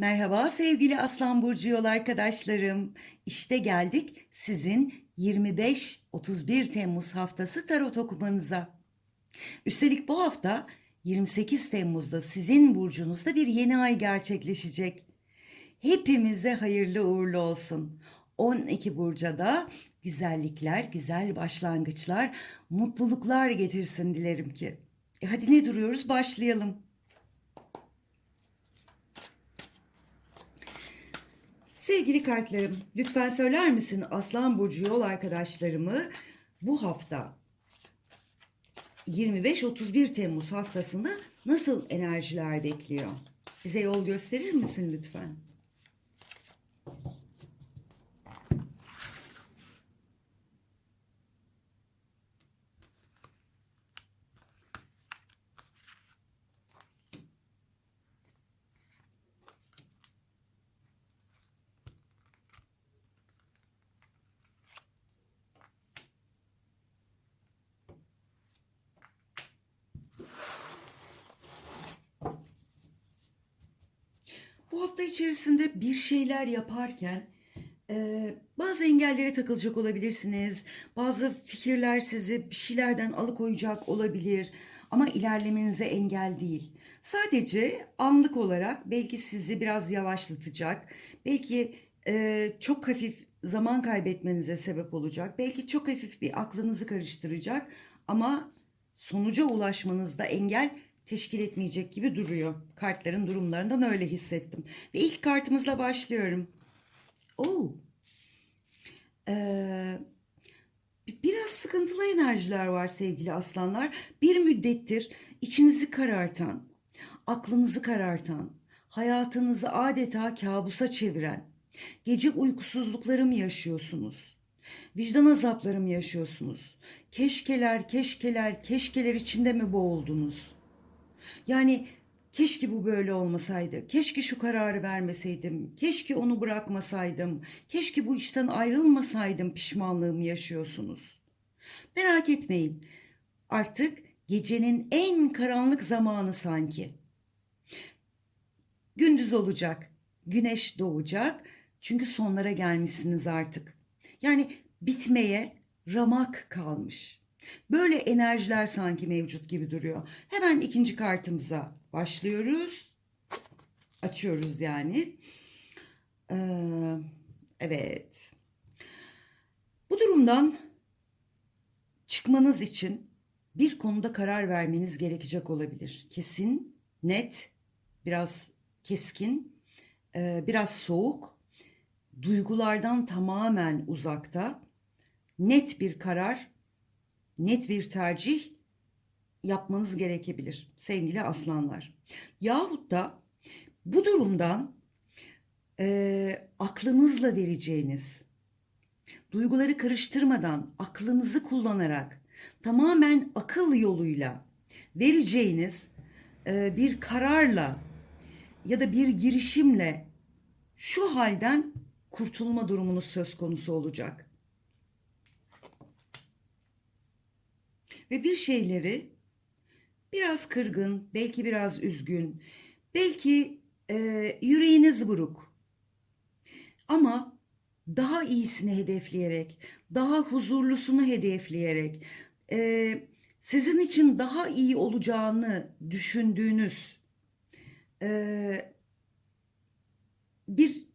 Merhaba sevgili Aslan Burcu yol arkadaşlarım. İşte geldik sizin 25-31 Temmuz haftası tarot okumanıza. Üstelik bu hafta 28 Temmuz'da sizin burcunuzda bir yeni ay gerçekleşecek. Hepimize hayırlı uğurlu olsun. 12 burca da güzellikler, güzel başlangıçlar, mutluluklar getirsin dilerim ki. E hadi ne duruyoruz başlayalım. Sevgili kartlarım, lütfen söyler misin Aslan Burcu yol arkadaşlarımı bu hafta 25-31 Temmuz haftasında nasıl enerjiler bekliyor? Bize yol gösterir misin lütfen? Bu hafta içerisinde bir şeyler yaparken e, bazı engellere takılacak olabilirsiniz. Bazı fikirler sizi bir şeylerden alıkoyacak olabilir. Ama ilerlemenize engel değil. Sadece anlık olarak belki sizi biraz yavaşlatacak. Belki e, çok hafif zaman kaybetmenize sebep olacak. Belki çok hafif bir aklınızı karıştıracak. Ama sonuca ulaşmanızda engel teşkil etmeyecek gibi duruyor. Kartların durumlarından öyle hissettim. Ve ilk kartımızla başlıyorum. Oo. Ee, biraz sıkıntılı enerjiler var sevgili aslanlar. Bir müddettir içinizi karartan, aklınızı karartan, hayatınızı adeta kabusa çeviren, gece uykusuzlukları mı yaşıyorsunuz? Vicdan azapları mı yaşıyorsunuz? Keşkeler, keşkeler, keşkeler içinde mi boğuldunuz? Yani keşke bu böyle olmasaydı. Keşke şu kararı vermeseydim. Keşke onu bırakmasaydım. Keşke bu işten ayrılmasaydım pişmanlığımı yaşıyorsunuz. Merak etmeyin. Artık gecenin en karanlık zamanı sanki. Gündüz olacak. Güneş doğacak. Çünkü sonlara gelmişsiniz artık. Yani bitmeye ramak kalmış. Böyle enerjiler sanki mevcut gibi duruyor. Hemen ikinci kartımıza başlıyoruz. Açıyoruz yani. Ee, evet. Bu durumdan çıkmanız için bir konuda karar vermeniz gerekecek olabilir. Kesin, net, biraz keskin, e, biraz soğuk, duygulardan tamamen uzakta, net bir karar net bir tercih yapmanız gerekebilir sevgili aslanlar. Yahut da bu durumdan e, aklınızla vereceğiniz, duyguları karıştırmadan aklınızı kullanarak tamamen akıl yoluyla vereceğiniz e, bir kararla ya da bir girişimle şu halden kurtulma durumunuz söz konusu olacak. Ve bir şeyleri biraz kırgın, belki biraz üzgün, belki e, yüreğiniz buruk. Ama daha iyisini hedefleyerek, daha huzurlusunu hedefleyerek, e, sizin için daha iyi olacağını düşündüğünüz e, bir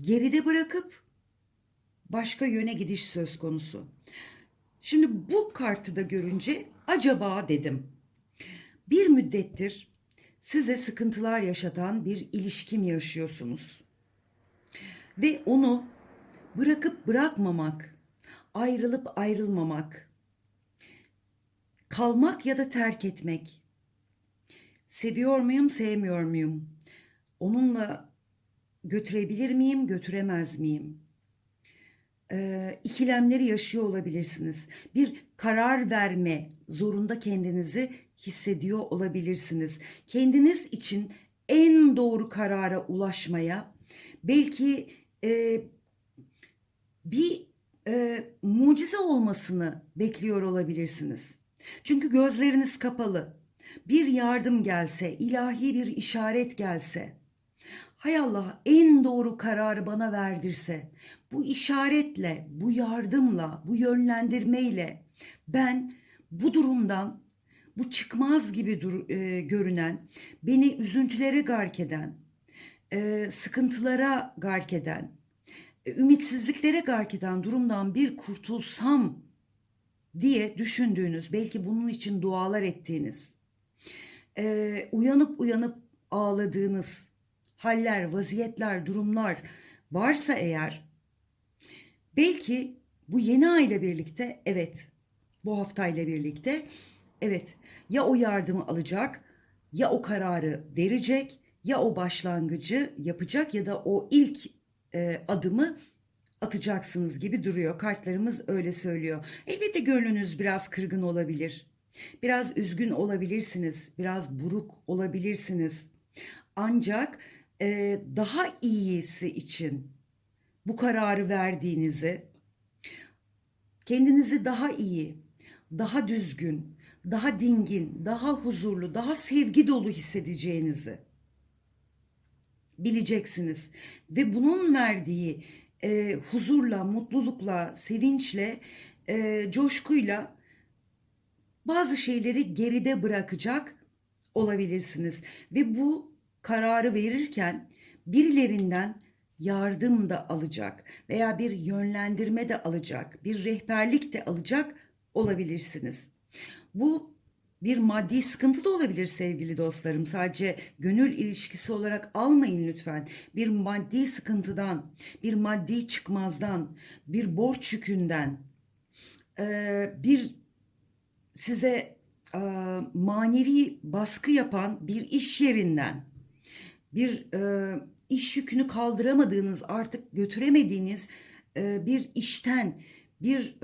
geride bırakıp başka yöne gidiş söz konusu. Şimdi bu kartı da görünce acaba dedim. Bir müddettir size sıkıntılar yaşatan bir ilişki mi yaşıyorsunuz? Ve onu bırakıp bırakmamak, ayrılıp ayrılmamak, kalmak ya da terk etmek. Seviyor muyum, sevmiyor muyum? Onunla götürebilir miyim, götüremez miyim? E, ikilemleri yaşıyor olabilirsiniz. Bir karar verme zorunda kendinizi hissediyor olabilirsiniz. Kendiniz için en doğru karara ulaşmaya belki e, bir e, mucize olmasını bekliyor olabilirsiniz. Çünkü gözleriniz kapalı. Bir yardım gelse, ilahi bir işaret gelse, hay Allah en doğru kararı bana verdirse, bu işaretle, bu yardımla, bu yönlendirmeyle ben bu durumdan, bu çıkmaz gibi dur, e, görünen, beni üzüntülere gark eden, e, sıkıntılara gark eden, e, ümitsizliklere gark eden durumdan bir kurtulsam diye düşündüğünüz, belki bunun için dualar ettiğiniz, e, uyanıp uyanıp ağladığınız haller, vaziyetler, durumlar varsa eğer, belki bu yeni ay ile birlikte, evet, bu haftayla birlikte, evet, ya o yardımı alacak, ya o kararı verecek, ya o başlangıcı yapacak ya da o ilk e, adımı atacaksınız gibi duruyor. Kartlarımız öyle söylüyor. Elbette gönlünüz biraz kırgın olabilir. Biraz üzgün olabilirsiniz. Biraz buruk olabilirsiniz. Ancak daha iyisi için bu kararı verdiğinizi, kendinizi daha iyi, daha düzgün, daha dingin, daha huzurlu, daha sevgi dolu hissedeceğinizi bileceksiniz. Ve bunun verdiği e, huzurla, mutlulukla, sevinçle, e, coşkuyla bazı şeyleri geride bırakacak olabilirsiniz. Ve bu kararı verirken birilerinden yardım da alacak veya bir yönlendirme de alacak, bir rehberlik de alacak olabilirsiniz. Bu bir maddi sıkıntı da olabilir sevgili dostlarım. Sadece gönül ilişkisi olarak almayın lütfen. Bir maddi sıkıntıdan, bir maddi çıkmazdan, bir borç yükünden, bir size manevi baskı yapan bir iş yerinden, bir e, iş yükünü kaldıramadığınız, artık götüremediğiniz bir işten, bir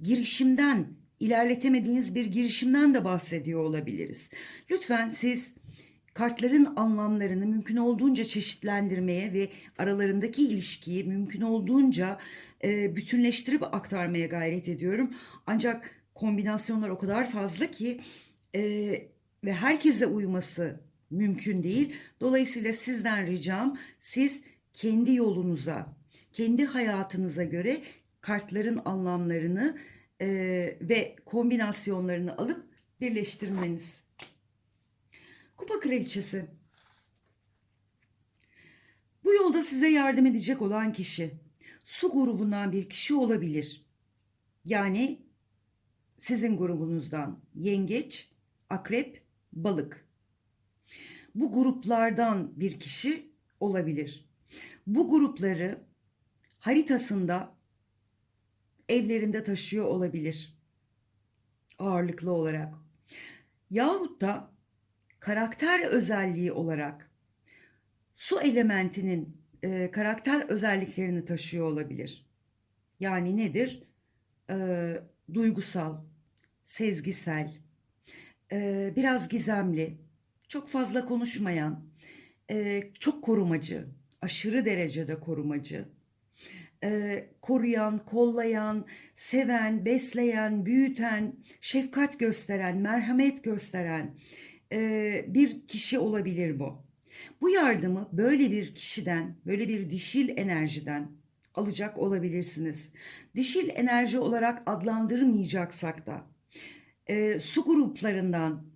girişimden ilerletemediğiniz bir girişimden de bahsediyor olabiliriz. Lütfen siz kartların anlamlarını mümkün olduğunca çeşitlendirmeye ve aralarındaki ilişkiyi mümkün olduğunca e, bütünleştirip aktarmaya gayret ediyorum. Ancak kombinasyonlar o kadar fazla ki e, ve herkese uyması mümkün değil. Dolayısıyla sizden ricam siz kendi yolunuza, kendi hayatınıza göre kartların anlamlarını e, ve kombinasyonlarını alıp birleştirmeniz. Kupa kraliçesi. Bu yolda size yardım edecek olan kişi su grubundan bir kişi olabilir. Yani sizin grubunuzdan yengeç, akrep, balık. Bu gruplardan bir kişi olabilir. Bu grupları haritasında evlerinde taşıyor olabilir. Ağırlıklı olarak. Yahut da karakter özelliği olarak su elementinin e, karakter özelliklerini taşıyor olabilir. Yani nedir? E, duygusal, sezgisel, e, biraz gizemli, çok fazla konuşmayan, e, çok korumacı, aşırı derecede korumacı, e, koruyan, kollayan, seven, besleyen, büyüten, şefkat gösteren, merhamet gösteren e, bir kişi olabilir bu. Bu yardımı böyle bir kişiden, böyle bir dişil enerjiden alacak olabilirsiniz. Dişil enerji olarak adlandırmayacaksak da e, su gruplarından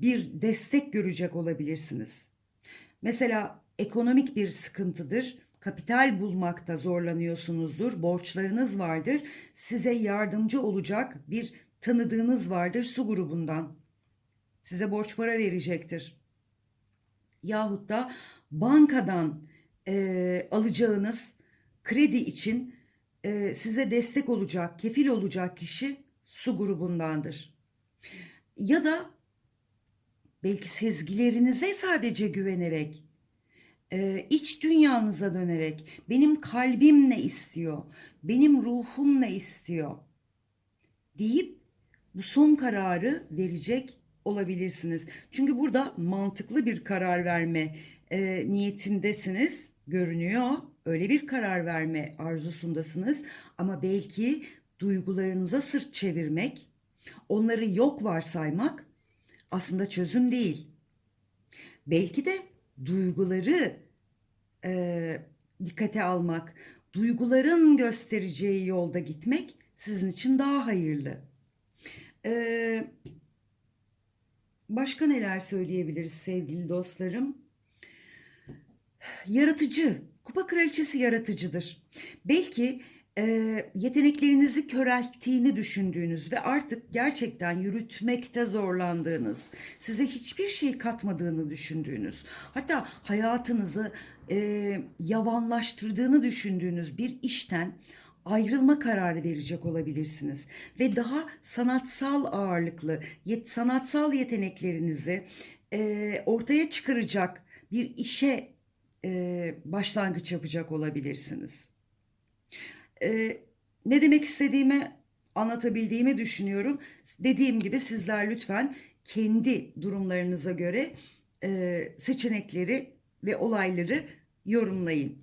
bir destek görecek olabilirsiniz. Mesela ekonomik bir sıkıntıdır kapital bulmakta zorlanıyorsunuzdur, borçlarınız vardır, size yardımcı olacak bir tanıdığınız vardır su grubundan. Size borç para verecektir. Yahut da bankadan e, alacağınız kredi için e, size destek olacak, kefil olacak kişi su grubundandır. Ya da belki sezgilerinize sadece güvenerek e, iç dünyanıza dönerek benim kalbim ne istiyor, benim ruhum ne istiyor deyip bu son kararı verecek olabilirsiniz. Çünkü burada mantıklı bir karar verme e, niyetindesiniz görünüyor. Öyle bir karar verme arzusundasınız ama belki duygularınıza sırt çevirmek, onları yok varsaymak aslında çözüm değil. Belki de duyguları e, dikkate almak, duyguların göstereceği yolda gitmek sizin için daha hayırlı. E, başka neler söyleyebiliriz sevgili dostlarım? Yaratıcı, kupa kraliçesi yaratıcıdır. Belki e, yeteneklerinizi körelttiğini düşündüğünüz ve artık gerçekten yürütmekte zorlandığınız, size hiçbir şey katmadığını düşündüğünüz, hatta hayatınızı e, yavanlaştırdığını düşündüğünüz bir işten ayrılma kararı verecek olabilirsiniz ve daha sanatsal ağırlıklı, yet, sanatsal yeteneklerinizi e, ortaya çıkaracak bir işe e, başlangıç yapacak olabilirsiniz. E, ne demek istediğimi anlatabildiğimi düşünüyorum. Dediğim gibi sizler lütfen kendi durumlarınıza göre e, seçenekleri ve olayları yorumlayın.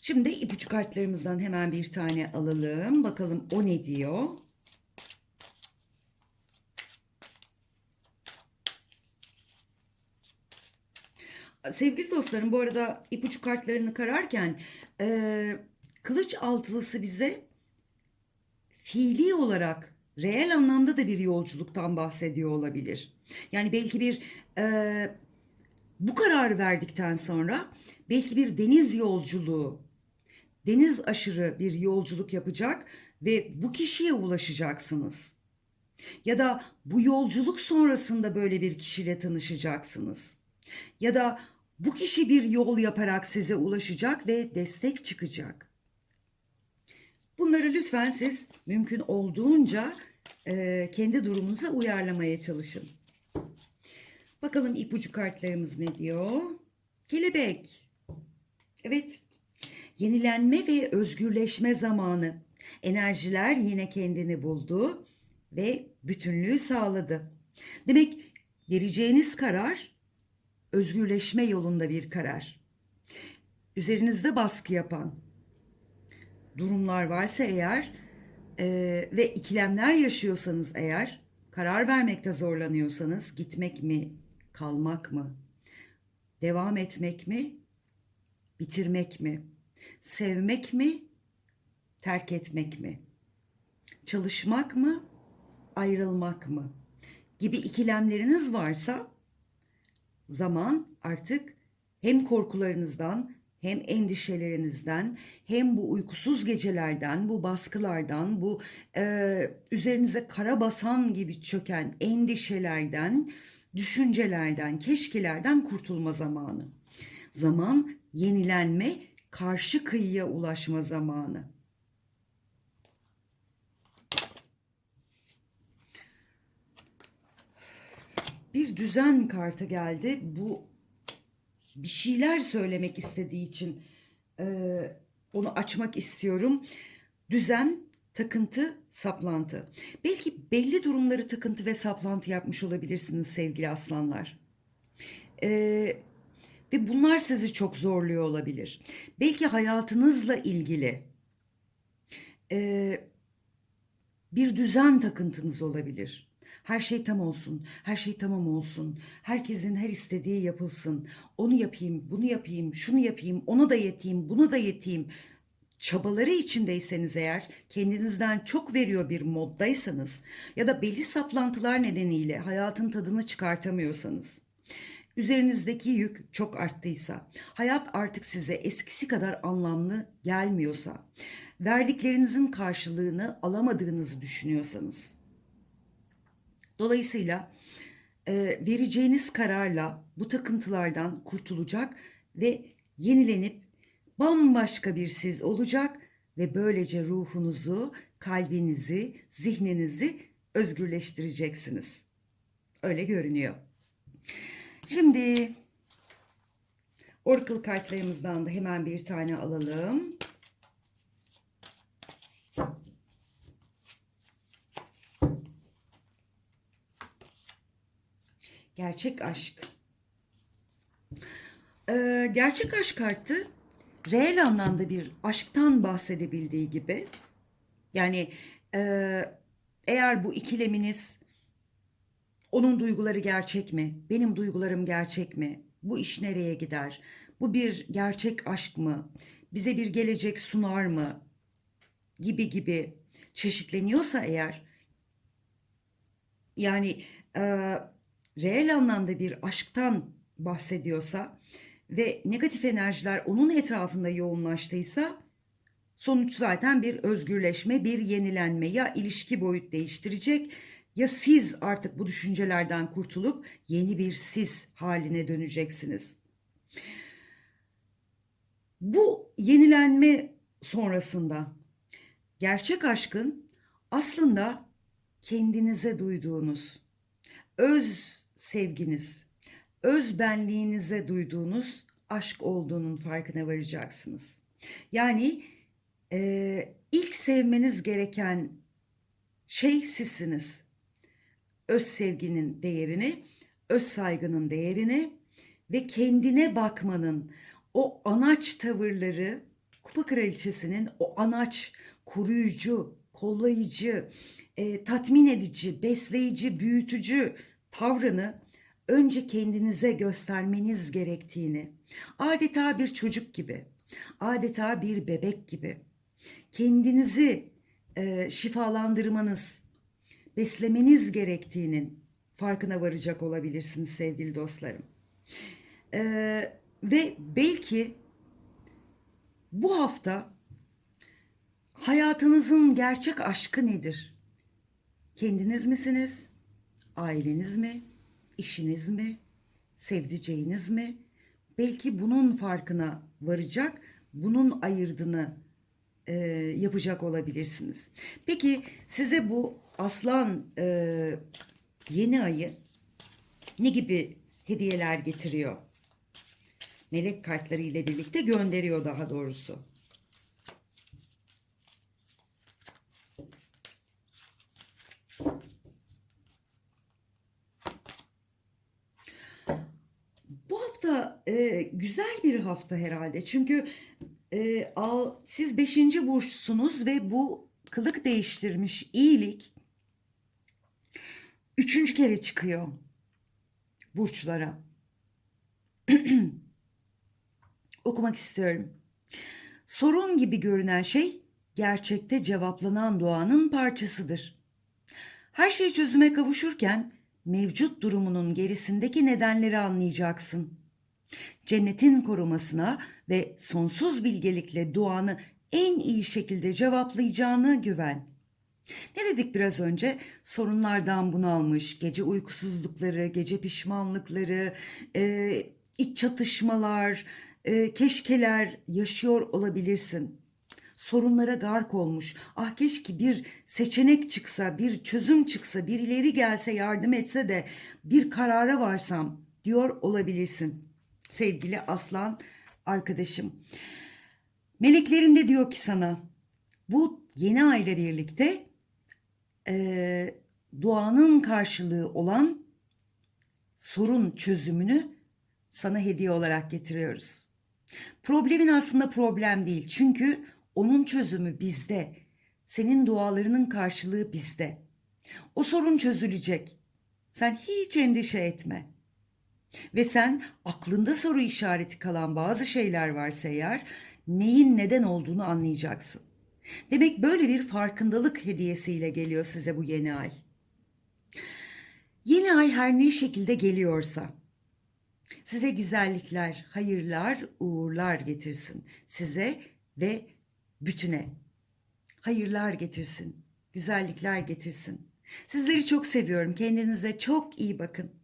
Şimdi ipucu kartlarımızdan hemen bir tane alalım. Bakalım o ne diyor? Sevgili dostlarım bu arada ipucu kartlarını kararken e, kılıç altılısı bize fiili olarak reel anlamda da bir yolculuktan bahsediyor olabilir. Yani belki bir e, bu kararı verdikten sonra belki bir deniz yolculuğu, deniz aşırı bir yolculuk yapacak ve bu kişiye ulaşacaksınız. Ya da bu yolculuk sonrasında böyle bir kişiyle tanışacaksınız. Ya da bu kişi bir yol yaparak size ulaşacak ve destek çıkacak. Bunları lütfen siz mümkün olduğunca e, kendi durumunuza uyarlamaya çalışın. Bakalım ipucu kartlarımız ne diyor? Kelebek. Evet. Yenilenme ve özgürleşme zamanı. Enerjiler yine kendini buldu ve bütünlüğü sağladı. Demek vereceğiniz karar özgürleşme yolunda bir karar. Üzerinizde baskı yapan durumlar varsa eğer e, ve ikilemler yaşıyorsanız eğer karar vermekte zorlanıyorsanız gitmek mi, kalmak mı, devam etmek mi, bitirmek mi, sevmek mi, terk etmek mi, çalışmak mı, ayrılmak mı gibi ikilemleriniz varsa zaman artık hem korkularınızdan hem endişelerinizden hem bu uykusuz gecelerden, bu baskılardan, bu e, üzerinize kara basan gibi çöken endişelerden, düşüncelerden, keşkelerden kurtulma zamanı. Zaman yenilenme, karşı kıyıya ulaşma zamanı. Bir düzen kartı geldi. Bu bir şeyler söylemek istediği için e, onu açmak istiyorum. Düzen, takıntı, saplantı. Belki belli durumları takıntı ve saplantı yapmış olabilirsiniz sevgili aslanlar. E, ve bunlar sizi çok zorluyor olabilir. Belki hayatınızla ilgili e, bir düzen takıntınız olabilir. Her şey tam olsun, her şey tamam olsun. Herkesin her istediği yapılsın. Onu yapayım, bunu yapayım, şunu yapayım, onu da yeteyim, bunu da yeteyim. Çabaları içindeyseniz eğer, kendinizden çok veriyor bir moddaysanız ya da belli saplantılar nedeniyle hayatın tadını çıkartamıyorsanız, üzerinizdeki yük çok arttıysa, hayat artık size eskisi kadar anlamlı gelmiyorsa, verdiklerinizin karşılığını alamadığınızı düşünüyorsanız, Dolayısıyla e, vereceğiniz kararla bu takıntılardan kurtulacak ve yenilenip bambaşka bir siz olacak ve böylece ruhunuzu, kalbinizi, zihninizi özgürleştireceksiniz. Öyle görünüyor. Şimdi Oracle kartlarımızdan da hemen bir tane alalım. Gerçek aşk. Ee, gerçek aşk kartı reel anlamda bir aşktan bahsedebildiği gibi yani e, eğer bu ikileminiz Onun duyguları gerçek mi? Benim duygularım gerçek mi? Bu iş nereye gider? Bu bir gerçek aşk mı? Bize bir gelecek sunar mı? Gibi gibi çeşitleniyorsa eğer yani e, reel anlamda bir aşktan bahsediyorsa ve negatif enerjiler onun etrafında yoğunlaştıysa sonuç zaten bir özgürleşme, bir yenilenme ya ilişki boyut değiştirecek ya siz artık bu düşüncelerden kurtulup yeni bir siz haline döneceksiniz. Bu yenilenme sonrasında gerçek aşkın aslında kendinize duyduğunuz öz sevginiz, öz benliğinize duyduğunuz aşk olduğunun farkına varacaksınız. Yani e, ilk sevmeniz gereken şey sizsiniz. Öz sevginin değerini, öz saygının değerini ve kendine bakmanın o anaç tavırları Kupa Kraliçesi'nin o anaç, koruyucu, kollayıcı, e, tatmin edici, besleyici, büyütücü tavrını önce kendinize göstermeniz gerektiğini, adeta bir çocuk gibi, adeta bir bebek gibi kendinizi e, şifalandırmanız, beslemeniz gerektiğinin farkına varacak olabilirsiniz sevgili dostlarım. E, ve belki bu hafta hayatınızın gerçek aşkı nedir? Kendiniz misiniz? Aileniz mi? İşiniz mi? Sevdiceğiniz mi? Belki bunun farkına varacak, bunun ayırdığını e, yapacak olabilirsiniz. Peki size bu aslan e, yeni ayı ne gibi hediyeler getiriyor? Melek kartları ile birlikte gönderiyor daha doğrusu. Bu hafta e, güzel bir hafta herhalde. Çünkü e, al, siz beşinci burçsunuz ve bu kılık değiştirmiş iyilik üçüncü kere çıkıyor burçlara. Okumak istiyorum. Sorun gibi görünen şey gerçekte cevaplanan doğanın parçasıdır. Her şey çözüme kavuşurken mevcut durumunun gerisindeki nedenleri anlayacaksın. Cennetin korumasına ve sonsuz bilgelikle duanı en iyi şekilde cevaplayacağını güven. Ne dedik biraz önce? Sorunlardan bunalmış, gece uykusuzlukları, gece pişmanlıkları, e, iç çatışmalar, e, keşkeler yaşıyor olabilirsin. Sorunlara gark olmuş. Ah keşke bir seçenek çıksa, bir çözüm çıksa, birileri gelse yardım etse de bir karara varsam diyor olabilirsin. Sevgili aslan arkadaşım. Meleklerin de diyor ki sana bu yeni ay birlikte e, duanın karşılığı olan sorun çözümünü sana hediye olarak getiriyoruz. Problemin aslında problem değil. Çünkü onun çözümü bizde. Senin dualarının karşılığı bizde. O sorun çözülecek. Sen hiç endişe etme. Ve sen aklında soru işareti kalan bazı şeyler varsa eğer neyin neden olduğunu anlayacaksın. Demek böyle bir farkındalık hediyesiyle geliyor size bu yeni ay. Yeni ay her ne şekilde geliyorsa size güzellikler, hayırlar, uğurlar getirsin. Size ve bütüne. Hayırlar getirsin, güzellikler getirsin. Sizleri çok seviyorum. Kendinize çok iyi bakın.